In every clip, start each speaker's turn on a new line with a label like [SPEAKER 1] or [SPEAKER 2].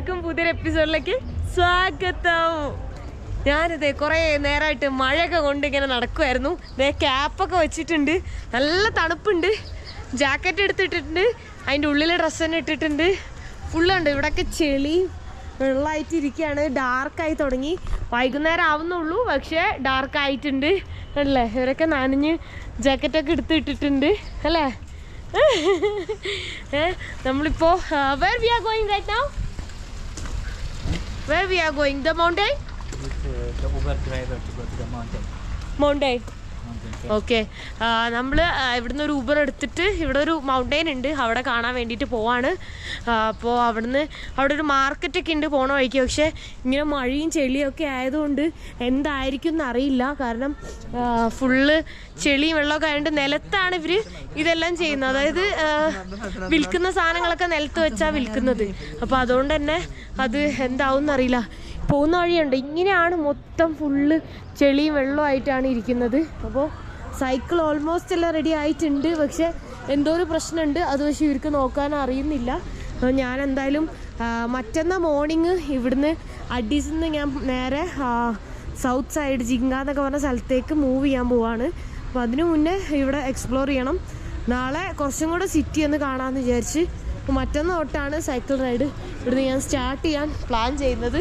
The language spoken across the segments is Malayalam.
[SPEAKER 1] എല്ലാവർക്കും പുതിയൊരു എപ്പിസോഡിലേക്ക് സ്വാഗതം. ഞാനിത് കുറേ നേരമായിട്ട് മഴയൊക്കെ കൊണ്ട് ഇങ്ങനെ നടക്കുമായിരുന്നു ഇതേ ക്യാപ്പൊക്കെ വെച്ചിട്ടുണ്ട്. നല്ല തണുപ്പുണ്ട്. ജാക്കറ്റ് എടുത്തിട്ടിട്ടുണ്ട്. അതിന്റെ ഉള്ളിൽ ഡ്രസ്സ് തന്നെ ഇട്ടിട്ടുണ്ട്. ഫുള്ളുണ്ട് ഇവിടെയൊക്കെ ചെളി വെള്ളമായിട്ട് ഇരിക്കുകയാണ്. ഡാർക്കായി തുടങ്ങി. വൈകുന്നേരം ആവുന്നുള്ളൂ പക്ഷേ ഡാർക്കായിട്ടുണ്ട് അല്ലേ? ഇവരൊക്കെ നനഞ്ഞ് ജാക്കറ്റൊക്കെ എടുത്ത് ഇട്ടിട്ടുണ്ട് അല്ലേ? നമ്മളിപ്പോൾ നമ്മളിപ്പോ where we are going right now Where we are going? The mountain?
[SPEAKER 2] With uh, the Uber driver to go to the mountain. Mountain.
[SPEAKER 1] Okay. നമ്മൾ ഇവിടുന്ന് ഒരു ഊബർ എടുത്തിട്ട് ഇവിടെ ഒരു മൗണ്ടൈൻ ഉണ്ട്. അവിടെ കാണാൻ വേണ്ടിയിട്ട് പോവാണ്. അപ്പോൾ അവിടുന്ന് അവിടെ ഒരു മാർക്കറ്റൊക്കെ ഉണ്ട് പോണ വഴിക്ക്. പക്ഷേ ഇങ്ങനെ മഴയും ചെളിയൊക്കെ ആയതുകൊണ്ട് എന്തായിരിക്കും എന്നറിയില്ല കാരണം ഫുള്ള് ചെളിയും വെള്ളമൊക്കെ ആയതുകൊണ്ട് നിലത്താണ് ഇവർ ഇതെല്ലാം ചെയ്യുന്നത്. അതായത് വിൽക്കുന്ന സാധനങ്ങളൊക്കെ നിലത്ത് വെച്ചാണ് വിൽക്കുന്നത്. അപ്പോൾ അതുകൊണ്ട് തന്നെ അത് എന്താവും എന്നറിയില്ല പോകുന്ന വഴിയുണ്ട്. ഇങ്ങനെയാണ് മൊത്തം ഫുള്ള് ചെളിയും വെള്ളമായിട്ടാണ് ഇരിക്കുന്നത്. അപ്പോൾ സൈക്കിൾ ഓൾമോസ്റ്റ് എല്ലാം റെഡി ആയിട്ടുണ്ട്. പക്ഷെ എന്തോ ഒരു പ്രശ്നമുണ്ട്. അത് പക്ഷേ ഇവർക്ക് നോക്കാൻ അറിയുന്നില്ല. ഞാൻ എന്തായാലും മറ്റന്നാ മോർണിംഗ് ഇവിടുന്ന് അഡീസിൽ നിന്ന് ഞാൻ നേരെ സൗത്ത് സൈഡ് ജിങ്ക എന്നൊക്കെ പറഞ്ഞ സ്ഥലത്തേക്ക് മൂവ് ചെയ്യാൻ പോവാണ്. അപ്പോൾ അതിനു മുന്നേ ഇവിടെ എക്സ്പ്ലോർ ചെയ്യണം. നാളെ കുറച്ചും കൂടെ സിറ്റി ഒന്ന് കാണാമെന്ന് വിചാരിച്ച് അപ്പോൾ മറ്റൊന്ന് തൊട്ടാണ് സൈക്കിൾ റൈഡ് ഇവിടുന്ന് ഞാൻ സ്റ്റാർട്ട് ചെയ്യാൻ പ്ലാൻ ചെയ്യുന്നത്.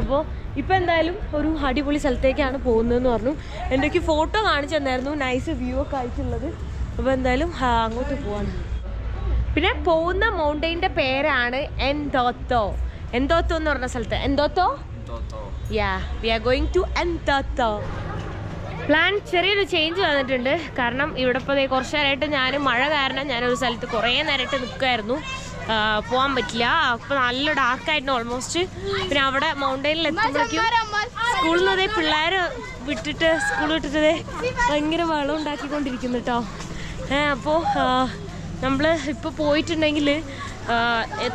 [SPEAKER 1] അപ്പോൾ ഇപ്പം എന്തായാലും ഒരു അടിപൊളി സ്ഥലത്തേക്കാണ് പോകുന്നതെന്ന് പറഞ്ഞു. എന്റെ ഫോട്ടോ കാണിച്ചു തന്നായിരുന്നു. നൈസ് വ്യൂ ഒക്കെ ആയിട്ടുള്ളത്. അപ്പോൾ എന്തായാലും അങ്ങോട്ട് പോവാണ്. പിന്നെ പോകുന്ന മൗണ്ടൈന്റെ പേരാണ് എൻതോത്തോ എന്തോത്തോ എന്ന് പറഞ്ഞ സ്ഥലത്ത്. Entoto yeah we are going to Entoto plan ചെറിയൊരു ചേഞ്ച് വന്നിട്ടുണ്ട്. കാരണം ഇവിടെ ഇപ്പോൾ കുറച്ച് നേരമായിട്ട് ഞാൻ മഴ കാരണം ഞാനൊരു സ്ഥലത്ത് കുറേ നേരമായിട്ട് നിൽക്കുമായിരുന്നു പോകാൻ പറ്റില്ല. അപ്പോൾ നല്ല ഡാർക്കായിരുന്നു ഓൾമോസ്റ്റ് പിന്നെ അവിടെ മൗണ്ടൈനിൽ എത്തുമ്പോഴേക്കും സ്കൂളിൽ നിന്ന് അതേ പിള്ളേർ വിട്ടിട്ട് സ്കൂൾ വിട്ടിട്ട് ഭയങ്കര വെള്ളം ഉണ്ടാക്കിക്കൊണ്ടിരിക്കുന്നു കേട്ടോ ഏഹ് അപ്പോൾ നമ്മൾ ഇപ്പോൾ പോയിട്ടുണ്ടെങ്കിൽ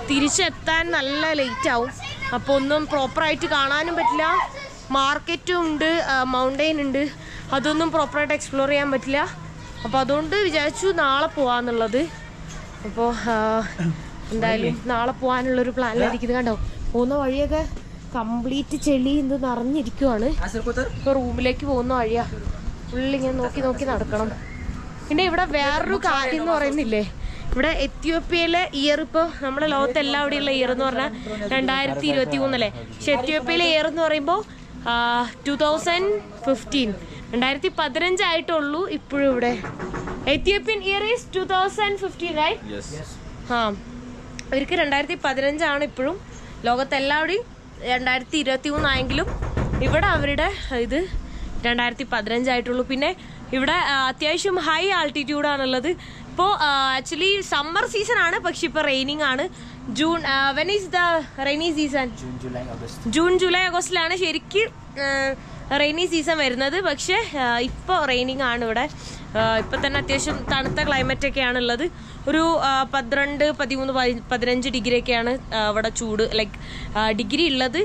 [SPEAKER 1] തിരിച്ചെത്താൻ നല്ല ലേറ്റ് ആവും. അപ്പോൾ ഒന്നും പ്രോപ്പറായിട്ട് കാണാനും പറ്റില്ല. മാർക്കറ്റും ഉണ്ട് മൗണ്ടെയിൻ ഉണ്ട്. അതൊന്നും പ്രോപ്പറായിട്ട് എക്സ്പ്ലോർ ചെയ്യാൻ പറ്റില്ല. അപ്പോൾ അതുകൊണ്ട് വിചാരിച്ചു നാളെ പോവാന്നുള്ളത്. അപ്പോൾ എന്തായാലും നാളെ പോകാനുള്ള പോകാനുള്ളൊരു പ്ലാനിലായിരിക്കുന്നത് കണ്ടോ? പോകുന്ന വഴിയൊക്കെ കംപ്ലീറ്റ് ചെളി ഇത് നിറഞ്ഞിരിക്കുവാണ്. ഇപ്പൊ റൂമിലേക്ക് പോകുന്ന വഴിയാ. ഫുള്ളിങ്ങനെ നോക്കി നോക്കി നടക്കണം. പിന്നെ ഇവിടെ വേറൊരു കാര്യം എന്ന് പറയുന്നില്ലേ? ഇവിടെ എത്യോപ്യയിലെ ഇയർ ഇപ്പോൾ നമ്മുടെ ലോകത്ത് എല്ലാവിടെയുള്ള ഇയർ എന്ന് പറഞ്ഞാൽ രണ്ടായിരത്തി ഇരുപത്തി മൂന്നല്ലേ പക്ഷെ എത്യോപ്യയിലെ ഇയർ എന്ന് പറയുമ്പോൾ ടു തൗസൻഡ് ഫിഫ്റ്റീൻ രണ്ടായിരത്തി പതിനഞ്ചായിട്ടുള്ളൂ ഇപ്പോഴും ഇവിടെ. Ethiopian year is two thousand fifteen ആയി ആ. അവർക്ക് രണ്ടായിരത്തി പതിനഞ്ചാണ് ഇപ്പോഴും. ലോകത്തെല്ലാവരുടെയും രണ്ടായിരത്തി ഇരുപത്തി മൂന്നായെങ്കിലും ഇവിടെ അവരുടെ ഇത് രണ്ടായിരത്തി പതിനഞ്ചായിട്ടുള്ളൂ പിന്നെ ഇവിടെ അത്യാവശ്യം ഹൈ ആൾട്ടിറ്റ്യൂഡാണുള്ളത് ഇപ്പോൾ ആക്ച്വലി സമ്മർ സീസൺ ആണ് പക്ഷെ ഇപ്പോൾ റെയിനിങ് ആണ്. June when is the rainy season.
[SPEAKER 2] June July
[SPEAKER 1] ഓഗസ്റ്റിലാണ് ശരിക്കും റെയിനി സീസൺ വരുന്നത്. പക്ഷേ ഇപ്പോൾ റെയിനിങ് ആണ് ഇവിടെ. ഇപ്പം തന്നെ അത്യാവശ്യം തണുത്ത ക്ലൈമറ്റ് ഒക്കെയാണ് ഉള്ളത് ഒരു പന്ത്രണ്ട് പതിമൂന്ന് പതി- പതിനഞ്ച് ഡിഗ്രി ഒക്കെയാണ് അവിടെ ചൂട്. ലൈക്ക് ഡിഗ്രി ഉള്ളത്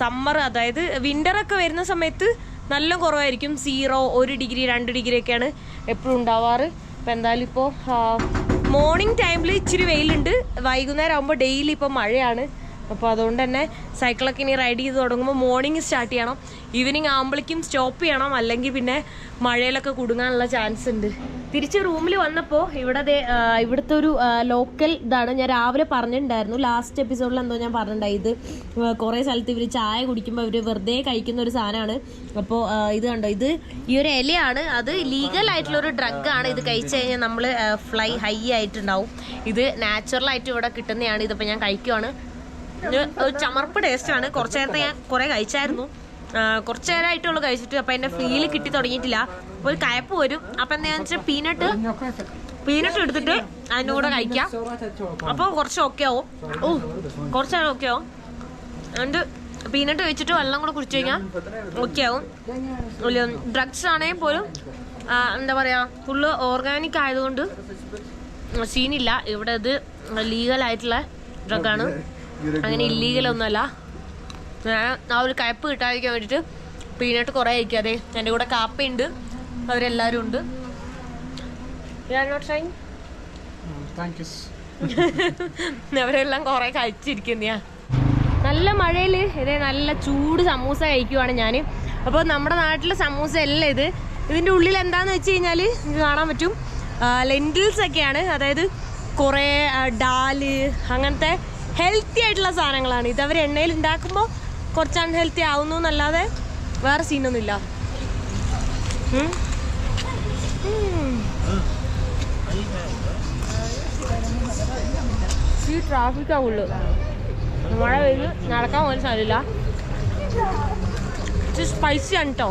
[SPEAKER 1] സമ്മർ അതായത് വിന്റർ ഒക്കെ വരുന്ന സമയത്ത് നല്ല കുറവായിരിക്കും. സീറോ ഒരു ഡിഗ്രി രണ്ട് ഡിഗ്രി ഒക്കെയാണ് എപ്പോഴും ഉണ്ടാവാറ്. അപ്പം എന്തായാലും ഇപ്പോൾ മോർണിംഗ് ടൈമിൽ ഇച്ചിരി വെയിലുണ്ട്. വൈകുന്നേരം ആകുമ്പോൾ ഡെയിലി ഇപ്പോൾ മഴയാണ്. അപ്പോൾ അതുകൊണ്ട് തന്നെ സൈക്കിളൊക്കെ ഇനി റൈഡ് ചെയ്ത് തുടങ്ങുമ്പോൾ മോർണിംഗ് സ്റ്റാർട്ട് ചെയ്യണം. ഈവനിങ് ആകുമ്പോഴേക്കും സ്റ്റോപ്പ് ചെയ്യണം. അല്ലെങ്കിൽ പിന്നെ മഴയിലൊക്കെ കുടുങ്ങാനുള്ള ചാൻസ് ഉണ്ട്. തിരിച്ച് റൂമിൽ വന്നപ്പോൾ ഇവിടെ ഇവിടുത്തെ ഒരു ലോക്കൽ ഇതാണ് ഞാൻ രാവിലെ പറഞ്ഞിട്ടുണ്ടായിരുന്നു ലാസ്റ്റ് എപ്പിസോഡിൽ എന്തോ ഞാൻ പറഞ്ഞിട്ടുണ്ടായി ഇത് കുറേ സ്ഥലത്ത് ഇവർ ചായ കുടിക്കുമ്പോൾ ഇവർ വെറുതെ കഴിക്കുന്ന ഒരു സാധനമാണ് അപ്പോൾ ഇത് കണ്ടോ? ഇത് ഈ ഒരു ഇലയാണ് അത് ലീഗൽ ആയിട്ടുള്ള ഒരു ഡ്രഗാണ് ഇത് കഴിച്ചു കഴിഞ്ഞാൽ നമ്മൾ ഫ്ലൈ ഹൈ ആയിട്ടുണ്ടാവും. ഇത് നാച്ചുറൽ ആയിട്ട് ഇവിടെ കിട്ടുന്നതാണ്. ഇതിപ്പോൾ ഞാൻ കഴിക്കുവാണ്. ഒരു ചമർപ്പ് ടേസ്റ്റാണ്. കുറച്ചു നേരത്തെ ഞാൻ കുറെ കഴിച്ചായിരുന്നു. കുറച്ചു നേരമായിട്ടുള്ളൂ കഴിച്ചിട്ട്. അപ്പം എന്റെ ഫീൽ കിട്ടി തുടങ്ങിയിട്ടില്ല. ഒരു കയപ്പ് വരും. അപ്പം എന്താ വെച്ചാൽ പീനട്ട് പീനട്ട് എടുത്തിട്ട് അതിന്റെ കൂടെ കഴിക്കാം. അപ്പോൾ കുറച്ച് ഓക്കെ ആവും. ഓ കുറച്ച് നേരം ഓക്കെ ആവും. അതുകൊണ്ട് പീനട്ട് വെച്ചിട്ട് വെള്ളം കൂടെ കുടിച്ചു കഴിഞ്ഞാൽ ഓക്കെ ആവും. ഡ്രഗ്സ് ആണെങ്കിൽ പോലും എന്താ പറയാ ഫുള്ള് ഓർഗാനിക് ആയതുകൊണ്ട് സീനില്ല ഇവിടെ ഇത് ലീഗൽ ആയിട്ടുള്ള ഡ്രഗാണ് അങ്ങനെ ഇല്ലീഗൽ ഒന്നുമല്ല. ഞാൻ ആ ഒരു കയപ്പ് കിട്ടാതിരിക്കാൻ വേണ്ടിയിട്ട് പീനട്ട് കുറേ കഴിക്കാതെ എന്റെ കൂടെ കാപ്പയുണ്ട്. അവരെല്ലാവരും ഉണ്ട്. അവരെല്ലാം കുറെ കഴിച്ചിരിക്കുന്നയാ. നല്ല മഴയിൽ ഇതേ നല്ല ചൂട് സമൂസ കഴിക്കുവാണ് ഞാൻ അപ്പോൾ നമ്മുടെ നാട്ടിലെ സമൂസ അല്ല ഇത്. ഇതിന്റെ ഉള്ളിൽ എന്താന്ന് വെച്ച് കഴിഞ്ഞാൽ കാണാൻ പറ്റും. ലെന്റിൽസ് ഒക്കെയാണ്. അതായത് കുറേ ഡാൽ അങ്ങനത്തെ ഹെൽത്തി ആയിട്ടുള്ള സാധനങ്ങളാണ്. ഇത് അവർ എണ്ണയിൽ ഉണ്ടാക്കുമ്പോൾ കുറച്ച് അൺഹെൽത്തി ആവുന്നു എന്നല്ലാതെ വേറെ സീനൊന്നുമില്ല. ഈ ട്രാഫിക് ഉള്ളു. മഴ പെയ്ത് നടക്കാൻ പോലും സാധ്യമില്ല സ്പൈസി ആണ് കേട്ടോ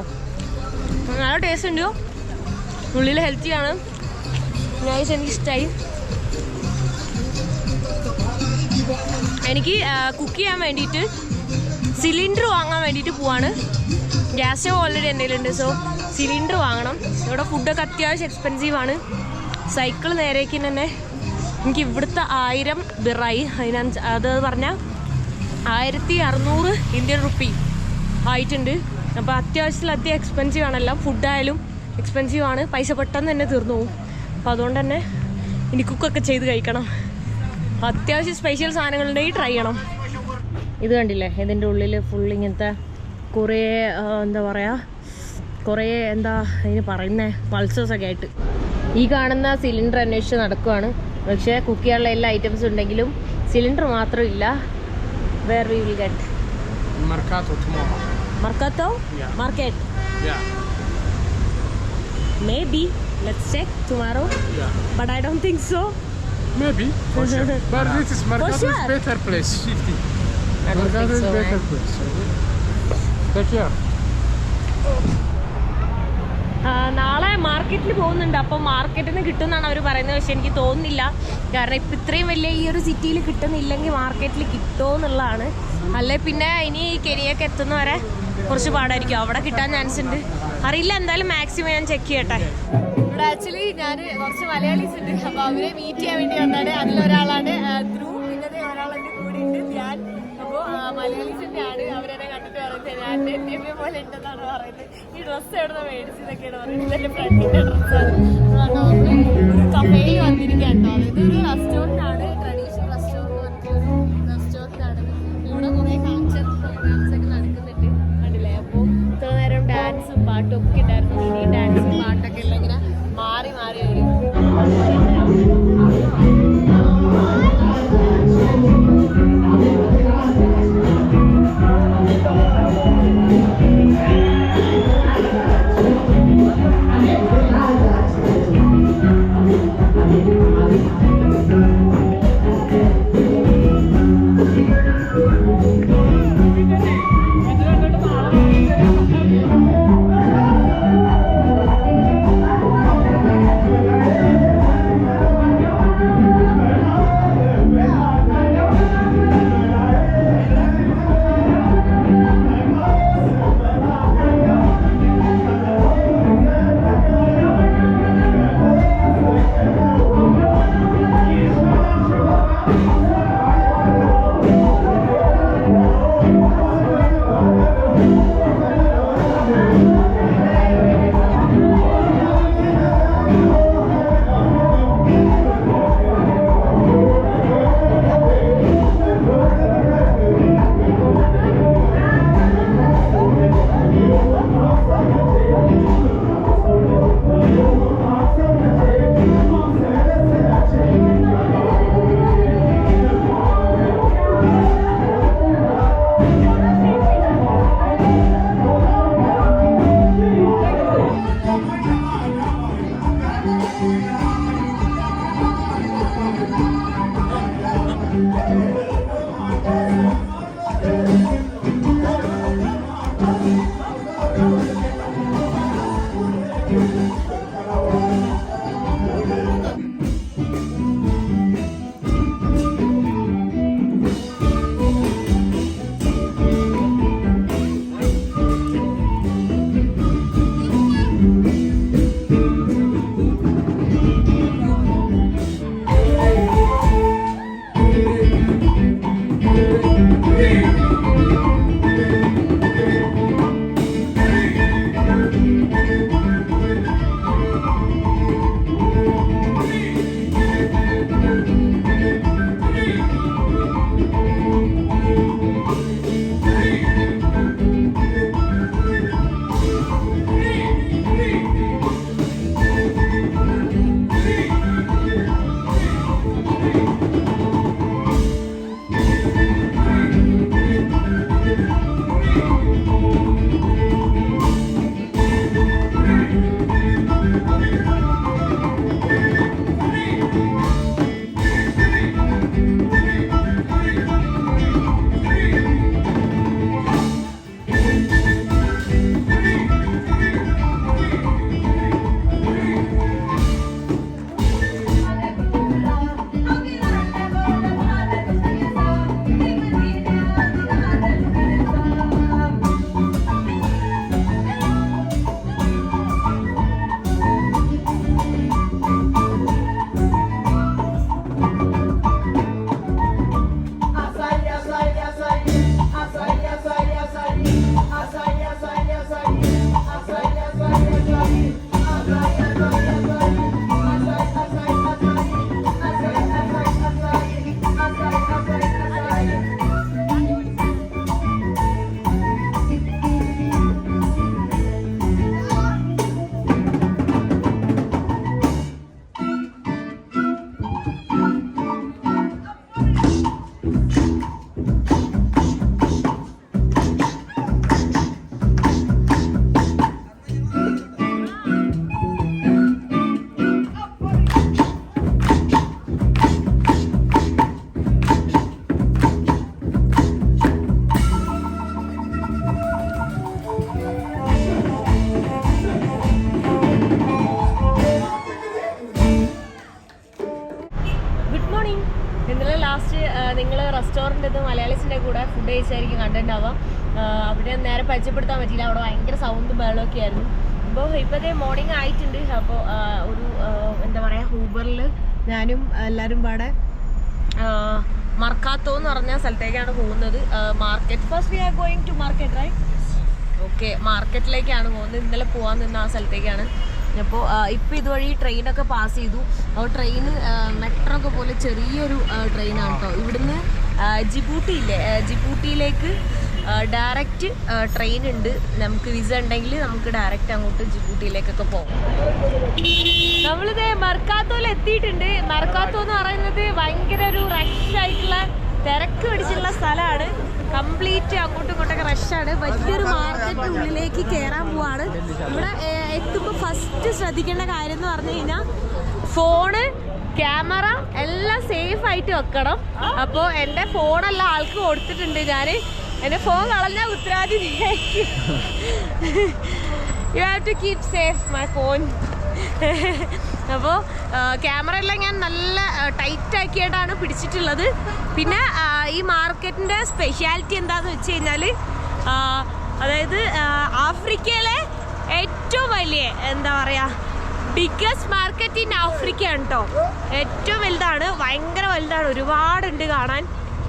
[SPEAKER 1] നല്ല ടേസ്റ്റ് ഉണ്ട്. ഉള്ളിൽ ഹെൽത്തി ആണ്. നൈസ് എനിക്ക് ഇഷ്ടമായി എനിക്ക് കുക്ക് ചെയ്യാൻ വേണ്ടിയിട്ട് സിലിണ്ടർ വാങ്ങാൻ വേണ്ടിയിട്ട് പോവാണ്. ഗ്യാസ് സ്റ്റവ് ഓൾറെഡി എന്തെങ്കിലും ഉണ്ട് സോ സിലിണ്ടർ വാങ്ങണം. ഇവിടെ ഫുഡൊക്കെ അത്യാവശ്യം എക്സ്പെൻസീവ് ആണ്. സൈക്കിൾ നേരേക്ക് തന്നെ എനിക്ക് ഇവിടുത്തെ ആയിരം ബിറായി അതിനഞ്ച് അത് പറഞ്ഞാൽ ആയിരത്തി അറുന്നൂറ് ഇന്ത്യൻ റുപ്പി ആയിട്ടുണ്ട്. അപ്പോൾ അത്യാവശ്യത്തിൽ അത്യാവശ്യം എക്സ്പെൻസീവ് ആണെല്ലാം. ഫുഡായാലും എക്സ്പെൻസീവ് ആണ്. പൈസ പെട്ടെന്ന് തന്നെ തീർന്നു പോകും അപ്പോൾ അതുകൊണ്ട് തന്നെ ഇനി കുക്കൊക്കെ ചെയ്ത് കഴിക്കണം. അത്യാവശ്യം സ്പെഷ്യൽ സാധനങ്ങളുണ്ടെങ്കിൽ ട്രൈ ചെയ്യണം. ഇത് കണ്ടില്ലേ? ഇതിന്റെ ഉള്ളിൽ ഫുൾ ഇങ്ങനത്തെ കുറേ എന്താ പറയുക കുറേ എന്താ അതിന് പറയുന്നേ പൾസേഴ്സൊക്കെ ആയിട്ട്. ഈ കാണുന്ന സിലിണ്ടർ അന്വേഷിച്ച് നടക്കുവാണ്. പക്ഷേ കുക്ക് ചെയ്യാനുള്ള എല്ലാ ഐറ്റംസും ഉണ്ടെങ്കിലും സിലിണ്ടർ മാത്രം ഇല്ല. Where
[SPEAKER 3] we
[SPEAKER 1] will
[SPEAKER 3] get
[SPEAKER 1] Merkato market. Maybe let's check
[SPEAKER 3] tomorrow.
[SPEAKER 1] But I don't think so
[SPEAKER 3] Maybe. For sure. But yeah. this is Mercado
[SPEAKER 1] sure.
[SPEAKER 3] is better place.
[SPEAKER 1] I don't
[SPEAKER 3] Mercato
[SPEAKER 1] think
[SPEAKER 3] is better
[SPEAKER 1] right?
[SPEAKER 3] place. Take care.
[SPEAKER 1] നാളെ മാർക്കറ്റിൽ പോകുന്നുണ്ട് അപ്പോൾ മാർക്കറ്റിൽ നിന്ന് കിട്ടുമെന്നാണ് അവർ പറയുന്നത് പക്ഷെ എനിക്ക് തോന്നുന്നില്ല കാരണം ഇപ്പം ഇത്രയും വലിയ ഈ ഒരു സിറ്റിയിൽ കിട്ടുന്നില്ലെങ്കിൽ മാർക്കറ്റിൽ കിട്ടുമോ എന്നുള്ളതാണ് അല്ലെ പിന്നെ ഇനി ഈ കെനിയൊക്കെ എത്തുന്നവരെ കുറച്ച് പാടായിരിക്കും അവിടെ കിട്ടാൻ ചാൻസ് ഉണ്ട് അറിയില്ല എന്തായാലും മാക്സിമം ഞാൻ ചെക്ക് ചെയ്യട്ടെ ഇവിടെ ആക്ച്വലി ഞാൻ കുറച്ച് മലയാളീസ് ഉണ്ട് അപ്പോൾ അവരെ മീറ്റ് ചെയ്യാൻ വേണ്ടി വന്നാണ് അതിലൊരാളാണ് ധ്രുവ്. ഇന്നത്തെ ഒരാൾ എന്റെ കൂടെ ഉണ്ട് ഞാൻ അപ്പോൾ മലയാളീസ് തന്നെയാണ് അവരെന്നെ കണ്ടിട്ട് പറയുന്നത്. ഞാൻ എന്നെ പോലെ ഉണ്ടെന്നാണ് പറയുന്നത്. ഈ ഡ്രസ്സ് എവിടെ നിന്ന് മേടിച്ചതൊക്കെയാണ് പറയുന്നത്. എന്റെ ഫ്രണ്ടിന്റെ ഡ്രസ്സാണ് നമ്മൾ കഫേയിൽ വന്നിരിക്കുകയാണ് അതായത് ഒരു റെസ്റ്റോറന്റ് ആണ് ട്രഡീഷണൽ റെസ്റ്റോറന്റ് പറഞ്ഞിട്ടൊരു ആണ് ഇവിടെ കുറേ കൾച്ചർ പ്രോഗ്രാംസ് ഒക്കെ നടക്കുന്നുണ്ട്. കണ്ടില്ലേ? അപ്പോൾ ഇത്ര നേരം ഡാൻസും പാട്ടും ഒക്കെ ഉണ്ടായിരുന്നു. arıyorum. നേരെ പരിചയപ്പെടുത്താൻ പറ്റിയില്ല. അവിടെ ഭയങ്കര സൗണ്ടും ബഹളമൊക്കെ ആയിരുന്നു. അപ്പോൾ ഇപ്പോഴത്തെ മോർണിംഗ് ആയിട്ടുണ്ട്. അപ്പോൾ ഒരു എന്താ പറയുക ഹൂബറിൽ ഞാനും എല്ലാവരും പാടെ മർക്കാത്തോ എന്ന് പറഞ്ഞ സ്ഥലത്തേക്കാണ് പോകുന്നത്. Market first we are going to market right okay മാർക്കറ്റിലേക്കാണ് പോകുന്നത്. ഇന്നലെ പോകാൻ നിന്ന ആ സ്ഥലത്തേക്കാണ്. അപ്പോൾ ഇപ്പോൾ ഇതുവഴി ട്രെയിനൊക്കെ പാസ് ചെയ്തു. അപ്പോൾ ട്രെയിൻ മെട്രോ ഒക്കെ പോലെ ചെറിയൊരു ട്രെയിനാണ് കേട്ടോ ഇവിടുന്ന് ജിബൂട്ടിയില്ലേ ജിബൂട്ടിയിലേക്ക് ഡയറക്റ്റ് ട്രെയിൻ ഉണ്ട്. നമുക്ക് വിസ ഉണ്ടെങ്കിൽ നമുക്ക് ഡയറക്റ്റ് അങ്ങോട്ട് ജിബൂട്ടിയിലേക്കൊക്കെ പോകാം. നമ്മളിത് മർക്കാത്തോയിൽ എത്തിയിട്ടുണ്ട്. മർക്കാത്തോ എന്ന് പറയുന്നത് ഭയങ്കര ഒരു റഷ് ആയിട്ടുള്ള തിരക്ക് പിടിച്ചിട്ടുള്ള സ്ഥലമാണ്. കംപ്ലീറ്റ് അങ്ങോട്ടും ഇങ്ങോട്ടൊക്കെ റഷാണ് വലിയൊരു മാർക്കറ്റ് ഉള്ളിലേക്ക് കയറാൻ പോവാണ്. ഇവിടെ എത്തുമ്പോൾ ഫസ്റ്റ് ശ്രദ്ധിക്കേണ്ട കാര്യം എന്ന് പറഞ്ഞു കഴിഞ്ഞാൽ ഫോണ് ക്യാമറ എല്ലാം സേഫ് ആയിട്ട് വെക്കണം. അപ്പോൾ എന്റെ ഫോണെല്ലാം ആൾക്ക് കൊടുത്തിട്ടുണ്ട് ഞാൻ എന്റെ ഫോൺ കളഞ്ഞ ഉത്തരാദി you have to keep safe my phone അപ്പോൾ ക്യാമറ എല്ലാം ഞാൻ നല്ല ടൈറ്റ് ആക്കിയിട്ടാണ് പിടിച്ചിട്ടുള്ളത്. പിന്നെ ഈ മാർക്കറ്റിന്റെ സ്പെഷ്യാലിറ്റി എന്താണെന്ന് വെച്ച് കഴിഞ്ഞാൽ അതായത് ആഫ്രിക്കയിലെ ഏറ്റവും വലിയ എന്താ പറയുക ബിഗ്ഗസ്റ്റ് മാർക്കറ്റ് ഇൻ ആഫ്രിക്ക ആണ് കേട്ടോ ഏറ്റവും വലുതാണ് ഭയങ്കര വലുതാണ് ഒരുപാടുണ്ട് കാണാൻ.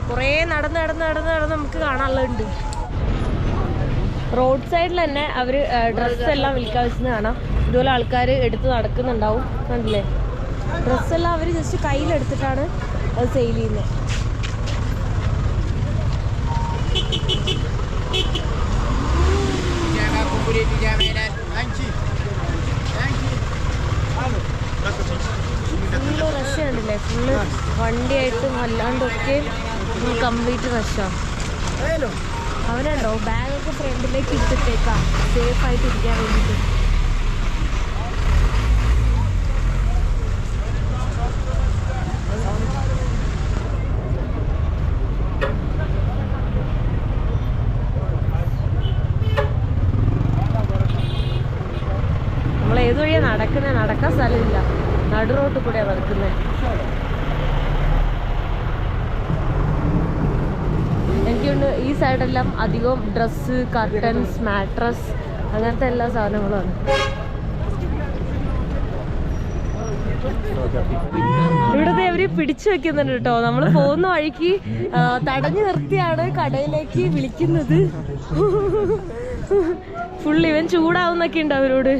[SPEAKER 1] കുറേ നടന്ന് നടന്ന് നടന്ന് നടന്ന് നമുക്ക് കാണാനുള്ളതുണ്ട്. റോഡ് സൈഡിൽ തന്നെ അവർ ഡ്രസ്സ് എല്ലാം വിൽക്കാൻ വെച്ചെന്ന് കാണാം. ഇതുപോലെ ആൾക്കാർ എടുത്ത് നടക്കുന്നുണ്ടാവും. കണ്ടില്ലേ? ഡ്രസ്സെല്ലാം അവർ ജസ്റ്റ് കയ്യിലെടുത്തിട്ടാണ് അത് സെയിൽ ചെയ്യുന്നത്. ഫുള്ള് റഷ് ഉണ്ടല്ലേ ഫുള്ള് വണ്ടിയായിട്ടും അല്ലാണ്ടൊക്കെ കംപ്ലീറ്റ് റഷാണ് അവനുണ്ടോ ബാഗൊക്കെ ഫ്രണ്ടിലേക്ക് ഇട്ടിട്ടേക്കാം. സേഫ് ആയിട്ട് ഇരിക്കാൻ വേണ്ടിയിട്ട് നമ്മൾ ഏത് വഴിയാ നടക്കുന്നത് നടക്കാൻ സ്ഥലമില്ല. നടു റോട്ട് കൂടെയാണ് നടക്കുന്നത് എനിക്കുണ്ട് ഈ സൈഡെല്ലാം അധികം ഡ്രസ്സ് കർട്ടൻസ് മാട്രസ് അങ്ങനത്തെ എല്ലാ സാധനങ്ങളും ഇവിടുത്തെ അവർ പിടിച്ചു വെക്കുന്നുണ്ട് കേട്ടോ. നമ്മൾ പോകുന്ന വഴിക്ക് തടഞ്ഞു നിർത്തിയാണ് കടയിലേക്ക് വിളിക്കുന്നത്. ഫുൾ ഇവൻ ചൂടാവുന്നൊക്കെ ഉണ്ട് അവരോട്.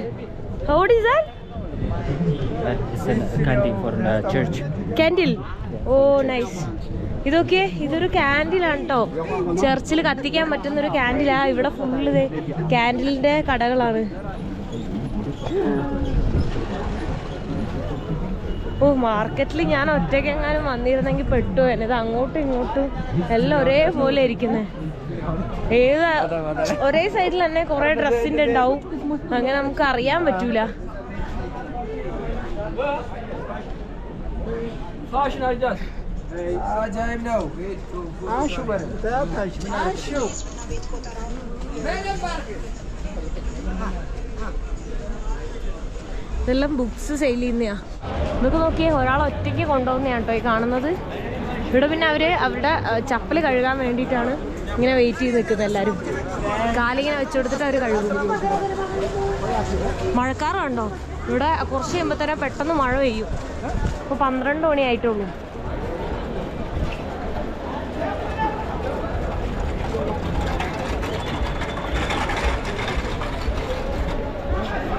[SPEAKER 1] ഹൗഡ് ഓ നൈസ് ഇതൊക്കെ ഇതൊരു ക്യാൻഡിലാണ് കേട്ടോ ചർച്ചിൽ കത്തിക്കാൻ പറ്റുന്ന ഒരു ക്യാൻഡിലാ ഇവിടെ ഫുള്ള് ക്യാൻഡിലിന്റെ കടകളാണ്. ഓ മാർക്കറ്റിൽ ഞാൻ ഒറ്റയ്ക്കെങ്ങാനും വന്നിരുന്നെങ്കിൽ പെട്ടു. എന്നെ ഇത് അങ്ങോട്ടും ഇങ്ങോട്ടും എല്ലാം ഒരേപോലെ ഇരിക്കുന്നേ. ഏത് ഒരേ സൈഡിൽ തന്നെ കുറെ ഡ്രസ്സിന്റെ ഉണ്ടാവും. അങ്ങനെ നമുക്ക് അറിയാൻ പറ്റൂല. ഇതെല്ലാം ബുക്സ് സെയിൽ ചെയ്യുന്നതാ ഇതൊക്കെ നോക്കിയേ ഒരാൾ ഒറ്റയ്ക്ക് കൊണ്ടുപോകുന്നതാണ് കേട്ടോ ഈ കാണുന്നത്. ഇവിടെ പിന്നെ അവർ അവരുടെ ചപ്പൽ കഴുകാൻ വേണ്ടിയിട്ടാണ് ഇങ്ങനെ വെയിറ്റ് ചെയ്ത് നിൽക്കുന്നത് എല്ലാവരും കാലിങ്ങനെ വെച്ചു കൊടുത്തിട്ട് അവർ കഴുകുന്നു മഴക്കാറുണ്ടോ? ഇവിടെ കുറച്ച് കഴിയുമ്പോൾ തന്നെ പെട്ടെന്ന് മഴ പെയ്യും. ഇപ്പോൾ പന്ത്രണ്ട് മണി ആയിട്ടുള്ളൂ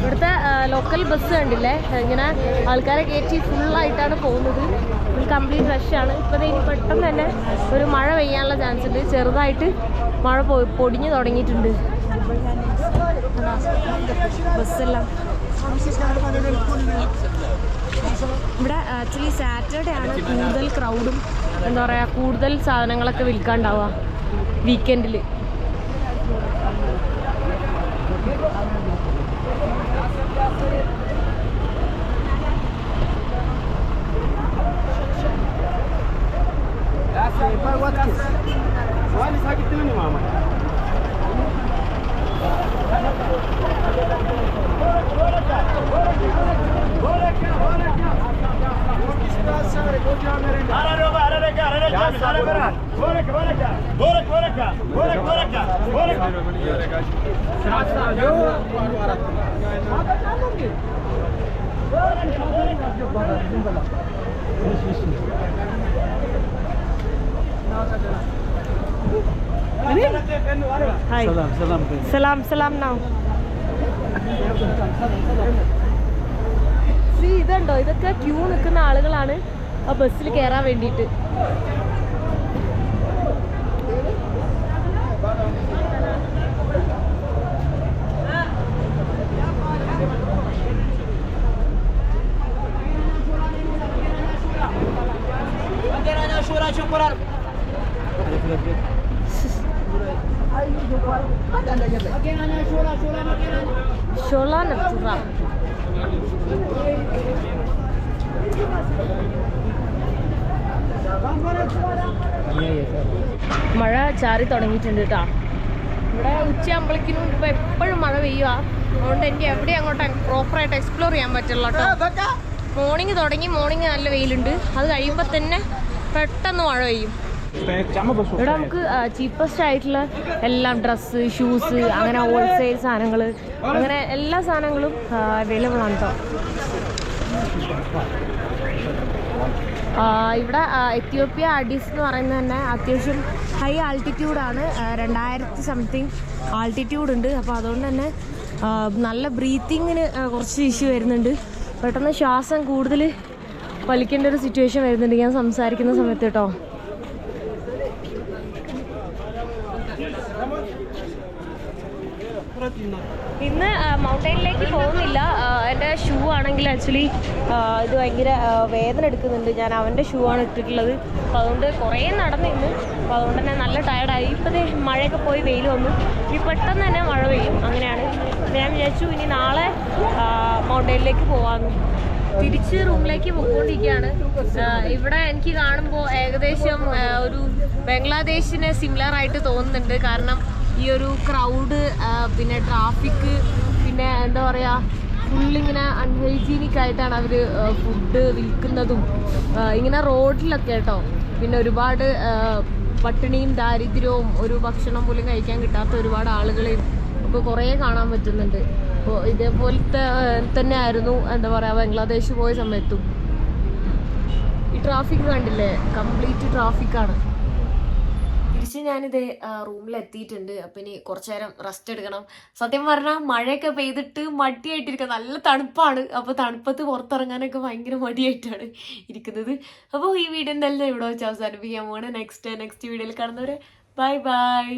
[SPEAKER 1] ഇവിടുത്തെ ലോക്കൽ ബസ് കണ്ടില്ലേ? ഇങ്ങനെ ആൾക്കാരെ കയറ്റി ഫുള്ളായിട്ടാണ് പോകുന്നത്. ഫുൾ കംപ്ലീറ്റ് റഷാണ് ഇപ്പോൾ ഇനി പെട്ടെന്ന് തന്നെ ഒരു മഴ പെയ്യാനുള്ള ചാൻസ് ഉണ്ട്. ചെറുതായിട്ട് മഴ പൊടിഞ്ഞു തുടങ്ങിയിട്ടുണ്ട്. ബസ്സെല്ലാം. ഇവിടെ ആക്ച്വലി സാറ്റർഡേ ആണ്. കൂടുതൽ ക്രൗഡും എന്താ പറയുക കൂടുതൽ സാധനങ്ങളൊക്കെ വിൽക്കാണ്ടാവുക വീക്കെൻഡിൽ Watkins. Wani sakit dulu nih mama. Thank you. Hi സലാം സലാം നൗ See, ഇതുണ്ടോ? ഇതൊക്കെ ക്യൂ നിൽക്കുന്ന ആളുകളാണ് ആ ബസ്സിൽ കയറാൻ വേണ്ടിയിട്ട്. ചാറി കേട്ടോ ഇവിടെ ഉച്ചയാകുമ്പോഴേക്കും ഇപ്പൊ എപ്പോഴും മഴ പെയ്യുക അതുകൊണ്ട് എനിക്ക് എവിടെ അങ്ങോട്ട് പ്രോപ്പറായിട്ട് എക്സ്പ്ലോർ ചെയ്യാൻ പറ്റില്ല കേട്ടോ മോർണിംഗ് തുടങ്ങി മോർണിംഗ് നല്ല വെയിലുണ്ട്. അത് കഴിയുമ്പോൾ തന്നെ പെട്ടെന്ന് മഴ പെയ്യും. ഇവിടെ നമുക്ക് ചീപ്പസ്റ്റ് ആയിട്ടുള്ള എല്ലാം ഡ്രസ്സ് ഷൂസ് അങ്ങനെ ഹോൾസെയിൽ സാധനങ്ങൾ അങ്ങനെ എല്ലാ സാധനങ്ങളും അവൈലബിൾ ആണ് കേട്ടോ ഇവിടെ എത്യോപ്യ അഡീസ് എന്ന് പറയുന്നത് തന്നെ അത്യാവശ്യം ഹൈ ആൾട്ടിറ്റ്യൂഡാണ്. രണ്ടായിരത്തി സംതിങ് ആൾട്ടിറ്റ്യൂഡ് ഉണ്ട് അപ്പോൾ അതുകൊണ്ട് തന്നെ നല്ല ബ്രീത്തിങ്ങിന് കുറച്ച് ഇഷ്യൂ വരുന്നുണ്ട്. പെട്ടെന്ന് ശ്വാസം കൂടുതൽ വലിക്കേണ്ട ഒരു സിറ്റുവേഷൻ വരുന്നുണ്ട്. ഞാൻ സംസാരിക്കുന്ന സമയത്ത് കേട്ടോ. ഇന്ന് മൗണ്ടൈനിലേക്ക് പോകുന്നില്ല. എന്റെ ഷൂ ആണെങ്കിൽ ആക്ച്വലി ഇത് ഭയങ്കര വേദന എടുക്കുന്നുണ്ട്. ഞാൻ അവന്റെ ഷൂ ആണ് ഇട്ടിട്ടുള്ളത്. അതുകൊണ്ട് കുറേ നടന്നു ഇന്ന് അപ്പോൾ അതുകൊണ്ട് തന്നെ നല്ല ടയർഡായി ഇപ്പോഴത്തെ മഴയൊക്കെ പോയി വെയിൽ വന്നു. ഇനി പെട്ടെന്ന് തന്നെ മഴ പെയ്യും. അങ്ങനെയാണ്. ഞാൻ വിചാരിച്ചു ഇനി നാളെ മൗണ്ടൈനിലേക്ക് പോകാമെന്ന് തിരിച്ച് റൂമിലേക്ക് പോയിക്കൊണ്ടിരിക്കുകയാണ് ഇവിടെ എനിക്ക് കാണുമ്പോൾ ഏകദേശം ഒരു ബംഗ്ലാദേശിന് സിമിലർ ആയിട്ട് തോന്നുന്നുണ്ട്. കാരണം ഈ ഒരു ക്രൗഡ് പിന്നെ ട്രാഫിക് പിന്നെ എന്താ പറയുക ഫുള്ളിങ്ങനെ അൺഹൈജീനിക് ആയിട്ടാണ് അവർ ഫുഡ് വിൽക്കുന്നതും ഇങ്ങനെ റോഡിലൊക്കെ കേട്ടോ. പിന്നെ ഒരുപാട് പട്ടിണിയും ദാരിദ്ര്യവും ഒരു ഭക്ഷണം പോലും കഴിക്കാൻ കിട്ടാത്ത ഒരുപാട് ആളുകളെയും ഇപ്പോൾ കുറേ കാണാൻ പറ്റുന്നുണ്ട്. അപ്പോൾ ഇതേപോലത്തെ തന്നെ ആയിരുന്നു എന്താ പറയുക ബംഗ്ലാദേശ് പോയ സമയത്തും. ഈ ട്രാഫിക് കണ്ടില്ലേ? കംപ്ലീറ്റ് ട്രാഫിക്കാണ് തിരിച്ച് ഞാനിത് റൂമിൽ എത്തിയിട്ടുണ്ട് അപ്പം ഇനി കുറച്ചു നേരം റെസ്റ്റ് എടുക്കണം. സത്യം പറഞ്ഞാൽ മഴയൊക്കെ പെയ്തിട്ട് മടിയായിട്ടിരിക്കുക നല്ല തണുപ്പാണ്. അപ്പോൾ തണുപ്പത്ത് പുറത്തിറങ്ങാനൊക്കെ ഭയങ്കര മടിയായിട്ടാണ് ഇരിക്കുന്നത്. അപ്പോൾ ഈ വീഡിയോ എന്തായാലും ഇവിടെ വെച്ച് അവസാനിപ്പിക്കാൻ പോകണം നെക്സ്റ്റ് നെക്സ്റ്റ് വീഡിയോയിൽ കാണുന്നവരെ ബൈ ബൈ